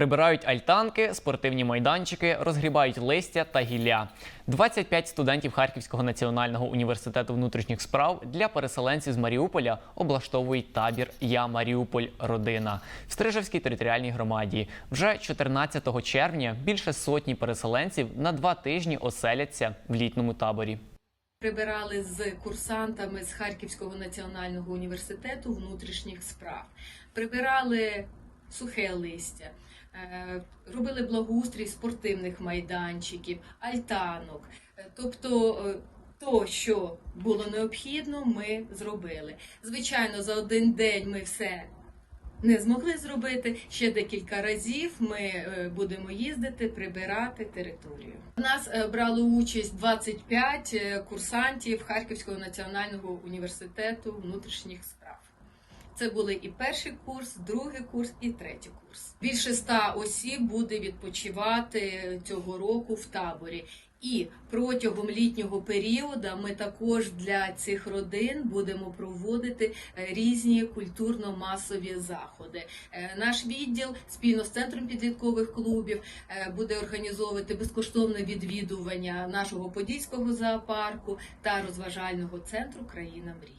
Прибирають альтанки, спортивні майданчики, розгрібають листя та гілля. 25 студентів Харківського національного університету внутрішніх справ для переселенців з Маріуполя облаштовують табір Я Маріуполь Родина в Стрижевській територіальній громаді. Вже 14 червня більше сотні переселенців на два тижні оселяться в літному таборі. Прибирали з курсантами з Харківського національного університету внутрішніх справ. Прибирали сухе листя, робили благоустрій спортивних майданчиків, альтанок. Е, Тобто е, то, що було необхідно, ми зробили. Звичайно, за один день ми все не змогли зробити. Ще декілька разів ми е, будемо їздити, прибирати територію. У нас е, брало участь 25 е, курсантів Харківського національного університету внутрішніх справ. Це були і перший курс, другий курс, і третій курс. Більше ста осіб буде відпочивати цього року в таборі. І протягом літнього періоду ми також для цих родин будемо проводити е, різні культурно-масові заходи. Е, Наш відділ спільно з центром підліткових клубів е, буде організовувати безкоштовне відвідування нашого подільського зоопарку та розважального центру Країна мрій.